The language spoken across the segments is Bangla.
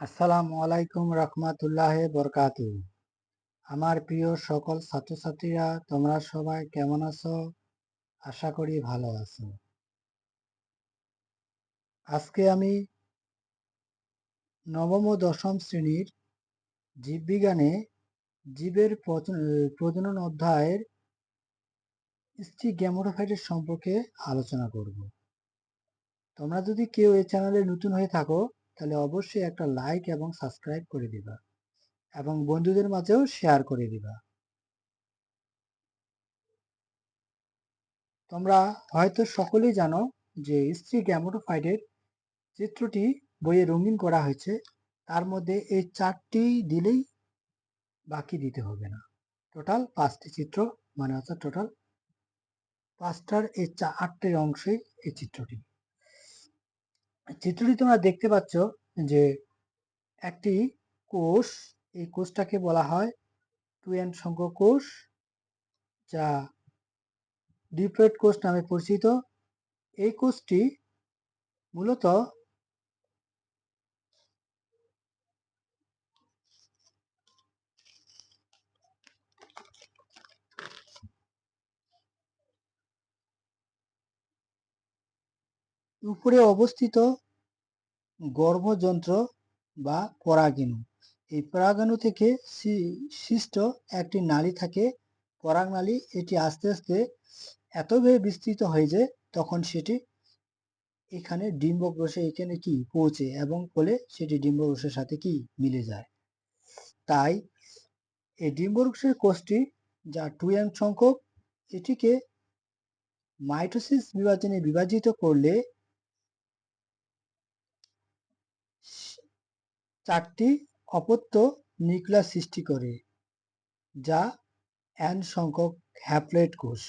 আসসালামু আলাইকুম রহমাতুল্লাহ বরকাতু আমার প্রিয় সকল ছাত্রছাত্রীরা, তোমরা সবাই কেমন আছো? আশা করি ভালো আছো। আজকে আমি নবম ও দশম শ্রেণির জীববিজ্ঞানে জীবের প্রজনন অধ্যায়ের স্ত্রী গ্যামোটোফাইটের সম্পর্কে আলোচনা করব। তোমরা যদি কেউ এই চ্যানেলে নতুন হয়ে থাকো তাহলে অবশ্যই একটা লাইক এবং সাবস্ক্রাইব করে দিবা এবং বন্ধুদের মাঝেও শেয়ার করে দিবা। তোমরা হয়তো সকলেই জানো যে স্ত্রী গ্যামোটোফাইটের চিত্রটি বইয়ে রঙিন করা হয়েছে, তার মধ্যে এই চারটি দিলেই বাকি দিতে হবে না। টোটাল পাঁচটি চিত্র মানে হচ্ছে টোটাল পাঁচটার এই আটটি অংশে এই চিত্রটি। চিত্রটি তোমরা দেখতে পাচ্ছ যে একটি কোষ, এই কোষটাকে বলা হয় টু এন সংখ্যক কোষ, যা ডিপ্লয়েড কোষ নামে পরিচিত। এই কোষটি মূলত উপরে অবস্থিত গর্ভযন্ত্র বা পরাগিনু এই পরাগাণু থেকে সৃষ্ট একটি নালী থাকে। পরাগ নালী এটি আস্তে আস্তে এতভাবে বিস্তৃত হয়ে যায় তখন সেটি এখানে ডিম্বকোষে এখানে কি পৌঁছে এবং ফলে সেটি ডিম্বকোষের সাথে কি মিলে যায়। তাই এই ডিম্বকোষের কোষটি যা টু এম সংখ্যক, এটিকে মাইটোসিস বিভাজনে বিভাজিত করলে চারটি অপত্য নিউক্লিয়াস সৃষ্টি করে, যা এন সংখ্যক হ্যাপ্লয়েড কোষ।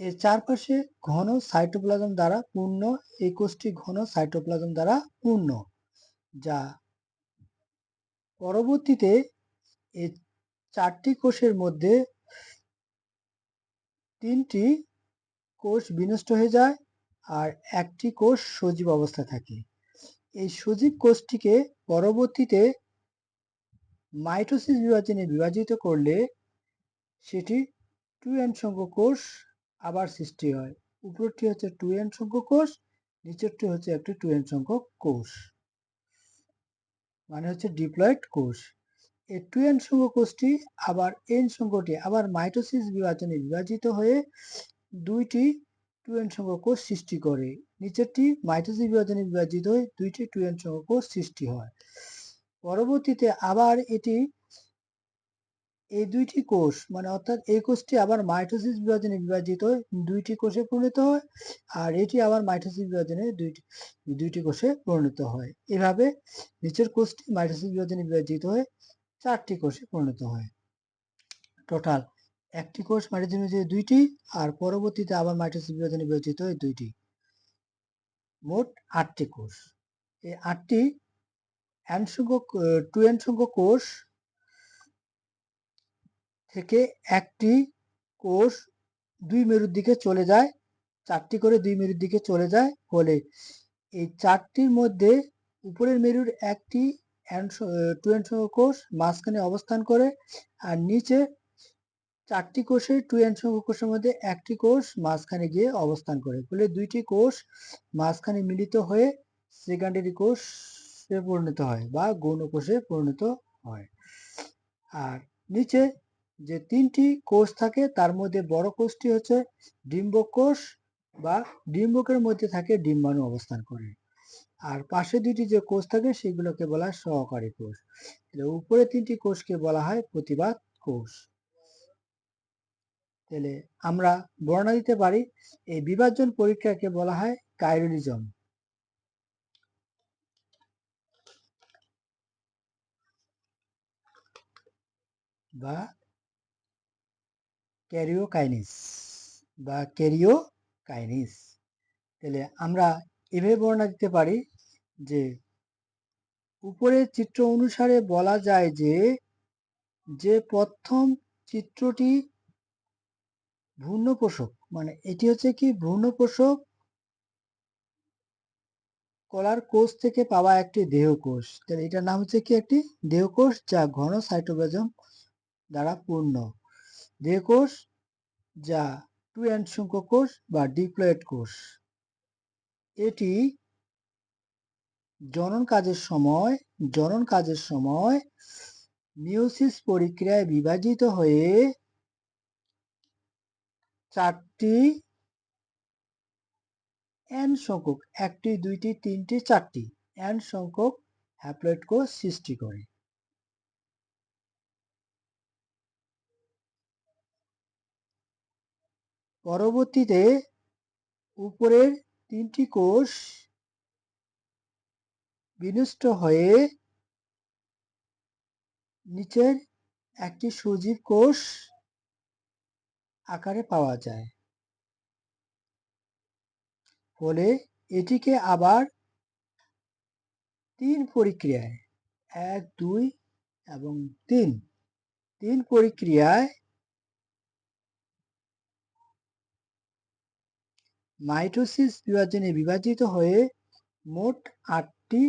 এর চারপাশে ঘন সাইটোপ্লাজম দ্বারা পূর্ণ, এই কোষটি ঘন সাইটোপ্লাজম দ্বারা পূর্ণ, যা পরবর্তীতে এই চারটি কোষের মধ্যে তিনটি কোষ বিনষ্ট হয়ে যায় আর একটি কোষ সজীব অবস্থা থাকে। এই সজীব কোষটিকে পরবর্তীতে মাইটোসিস বিভাজনে বিভাজিত করলে সেটি টু এন সংখ্যক কোষ আবার সৃষ্টি হয়। উপরটি হচ্ছে টু এন সংখ্যক কোষ, নিচেরটি হচ্ছে একটি টু এন সংখ্যক কোষ। মানে হচ্ছে ডিপ্লয়েড কোষ। এই টু এন সংখ্যক কোষটি আবার এন সংখ্যটি আবার মাইটোসিস বিভাজনে বিভাজিত হয়ে দুইটি টু এন সংখ্যক কোষ সৃষ্টি করে। নিচেরটি মাইটোসিস বিভাজনে বিভাজিত হয়ে দুইটি টু সংখ্যক কোষ সৃষ্টি হয়। পরবর্তীতে আবার এটি এই দুইটি কোষ মানে অর্থাৎ এই কোষটি আবার মাইটোসিস বিভাজনে বিভাজিত হয়ে দুইটি কোষে পরিণত হয়, আর এটি আবার মাইটোসিস বিভাজনে দুইটি দুইটি কোষে পরিণত হয়। এভাবে নিচের কোষটি মাইটোসিস বিভাজনে বিভাজিত হয়ে চারটি কোষে পরিণত হয়। টোটাল একটি কোষ মাইটোসিস বিভাজনে দুইটি, আর পরবর্তীতে আবার মাইটোসিস বিভাজনে বিভাজিত হয়ে দুইটি। মোট আটটি কোষ। এই আটটি এন সংখ্যক টু এন সংখ্যক কোষ থেকে একটি কোষ দুই মেরুর দিকে চলে যায়, চারটি করে দুই মেরুর দিকে চলে যায়, ফলে এই চারটির মধ্যে উপরের মেরুর একটি টু এন সংখ্যক কোষ মাঝখানে অবস্থান করে, আর নিচে চারটি কোষের টু এন সংখ্যক কোষের মধ্যে একটি কোষ মাঝখানে গিয়ে অবস্থান করে। ফলে দুইটি কোষ মাঝখানে মিলিত হয়ে সেকেন্ডারি কোষে পরিণত হয় বা গৌণ কোষে পরিণত হয়। আর নিচে যে তিনটি কোষ থাকে, তার মধ্যে বড় কোষটি হচ্ছে ডিম্বক কোষ বা ডিম্বকের মধ্যে থাকে ডিম্বাণু অবস্থান করে। আর পাশে দুটি যে কোষ থাকে, সেগুলোকে বলা হয় সহকারী কোষ। উপরে তিনটি কোষকে বলা হয় প্রতিবাদ কোষ। তাহলে আমরা বর্ণনা দিতে পারি, এই বিভাজন পরীক্ষাকে বলা হয় কাইরোলিজম। বা ক্যারিওকাইনিস বা ক্যারিওকাইনিস। তাহলে আমরা এভাবে বর্ণনা দিতে পারি যে, উপরের চিত্র অনুসারে বলা যায় যে যে প্রথম চিত্রটি ভ্রূণ পোষক মানে এটি হচ্ছে কি ভ্রূণ পোষক কলার কোষ থেকে পাওয়া একটি দেহকোষ। তাহলে এটার নাম হচ্ছে কি একটি দেহকোষ যা ঘন সাইটোপ্লাজম দ্বারা পূর্ণ। দেহকোষ যা টু এন্ড সংখ্যক কোষ বা ডিপ্লয়েড কোষ। এটি জনন কাজের সময়, জনন কাজের সময় মিওসিস প্রক্রিয়ায় বিভাজিত হয়ে চারটি এন সংখ্যক, একটি, দুইটি, তিনটি, চারটি এন সংখ্যক হ্যাপ্লয়েড কোষ সৃষ্টি করে। পরবর্তীতে উপরের তিনটি কোষ বিনষ্ট হয়ে নিচের একটি সজীব কোষ আকারে পাওয়া যায়। ফলে এটিকে আবার তিন প্রক্রিয়ায়, এক, দুই এবং তিন তিন প্রক্রিয়ায় মাইটোসিস বিভাজনে বিভাজিত হয়ে মোট আটটি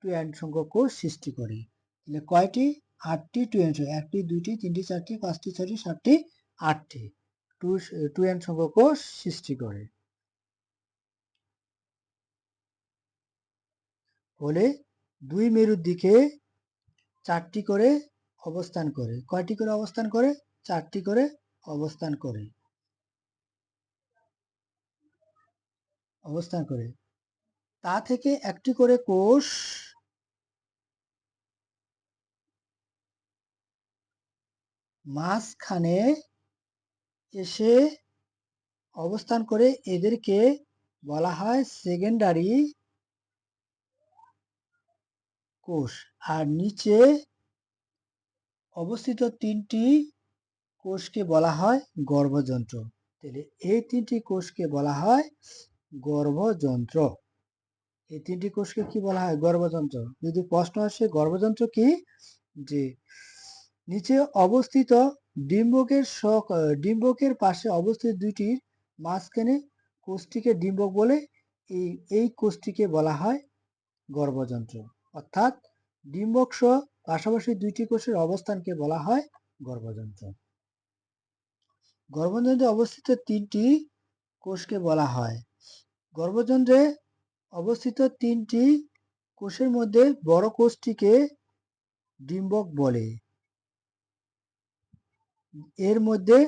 টুয়ান সংখ্যক কোষ সৃষ্টি করে। কয়টি? আটটি টুয়ান একটি, দুইটি, তিনটি, চারটি, পাঁচটি, ছয়টি, সাতটি, আটটি। টু টুয়ান সংখ্যক সৃষ্টি করে। ফলে দুই মেরুর দিকে চারটি করে অবস্থান করে। কয়টি করে অবস্থান করে? চারটি করে অবস্থান করে। অবস্থান করে। তা থেকে একটি করে কোষ মাঝখানে এসে অবস্থান করে এদেরকে বলা হয় সেকেন্ডারি কোষ। আর নিচে অবস্থিত তিনটি কোষকে বলা হয় গর্ভযন্ত্র। তাহলে এই তিনটি কোষকে বলা হয় গর্ভযন্ত্র। এই তিনটি কোষকে কি বলা হয়? গর্ভযন্ত্র। যদি প্রশ্ন আসে, গর্ভযন্ত্র কি? যে নিচে অবস্থিত ডিম্বকের ডিম্বকের পাশে অবস্থিত দুইটির মাঝখানে কোষটিকে ডিম্বক বলে। এই এই কোষটিকে বলা হয় গর্ভযন্ত্র। অর্থাৎ ডিম্বক সহ পাশাপাশি দুইটি কোষের অবস্থানকে বলা হয় গর্ভযন্ত্র। গর্ভযন্ত্রে অবস্থিত তিনটি কোষকে বলা হয়। গর্ভযন্ত্রে অবস্থিত তিনটি কোষের মধ্যে বড় কোষটিকে ডিম্বক বলে। এর মধ্যে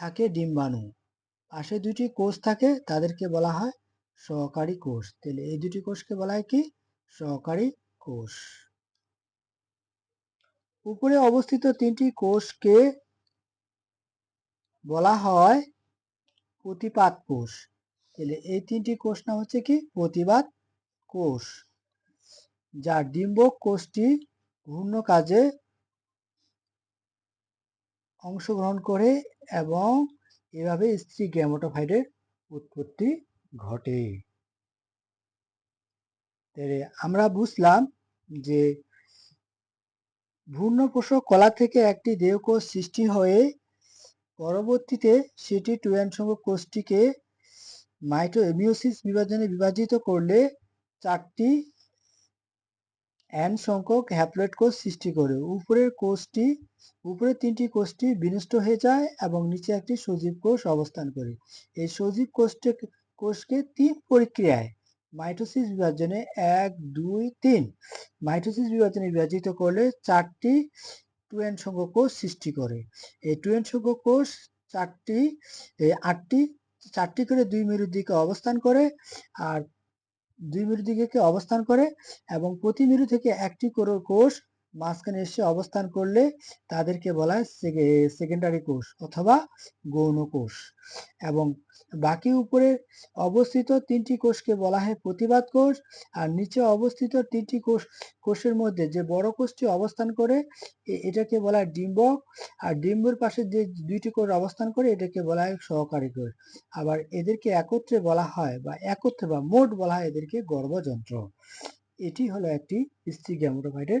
থাকে ডিম্বাণু। পাশে দুটি কোষ থাকে, তাদেরকে বলা হয় সহকারী কোষ। তাহলে এই দুটি কোষকে বলা হয় কি? সহকারী কোষ। উপরে অবস্থিত তিনটি কোষকে বলা হয় প্রতিপাদ কোষ। তাহলে এই তিনটি কোষ নাম হচ্ছে কি? প্রতিবাদ কোষ। যা ডিম্বক কোষটি ঘূর্ণ কাজে অংশগ্রহণ করে এবং এভাবে স্ত্রী গ্যামোটোফাইডের উৎপত্তি ঘটে। আমরা বুঝলাম যে ভ্রূণপোষক কলা থেকে একটি দেহকোষ সৃষ্টি হয়ে পরবর্তীতে সেটি টুয়ান সংখ্যক কোষটিকে মাইটো মিওসিস বিভাজনে বিভাজিত করলে চারটি এন সংখ্যক হ্যাপ্লয়েড কোষ সৃষ্টি করে। উপরের কোষটি উপরের তিনটি কোষটি বিনষ্ট হয়ে যায় এবং নিচে একটি সজীব কোষ অবস্থান করে। এই সজীব কোষটি কোষকে তিন প্রক্রিয়ায় মাইটোসিস বিভাজনে এক, দুই, তিন। মাইটোসিস বিভাজনে বিভাজিত করলে চারটি টুয়েন সংখ্যক কোষ সৃষ্টি করে। এই টুয়েন সংখ্যক কোষ চারটি আটটি, চারটি করে দুই মেরুর দিকে অবস্থান করে আর দুই মেরু দিকে অবস্থান করে এবং প্রতি মেরু থেকে একটি করে কোষ মাঝখানে এসে অবস্থান করলে তাদেরকে বলা হয় সেকেন্ডারি কোষ অথবা গৌণ কোষ এবং বাকি উপরে অবস্থিত তিনটি কোষকে বলা হয় প্রতিবাদ কোষ আর নিচে অবস্থিত তিনটি কোষ কোষের মধ্যে যে বড় কোষটি অবস্থান করে এটাকে বলা হয় ডিম্বক আর ডিম্বর পাশে যে দুইটি কোষ অবস্থান করে এটাকে বলা হয় সহকারী কোষ আবার এদেরকে একত্রে বলা হয় বা একত্রে বা মোট বলা হয় এদেরকে গর্ভযন্ত্র। এটি হলো একটি স্ত্রী গ্যামোটোফাইটের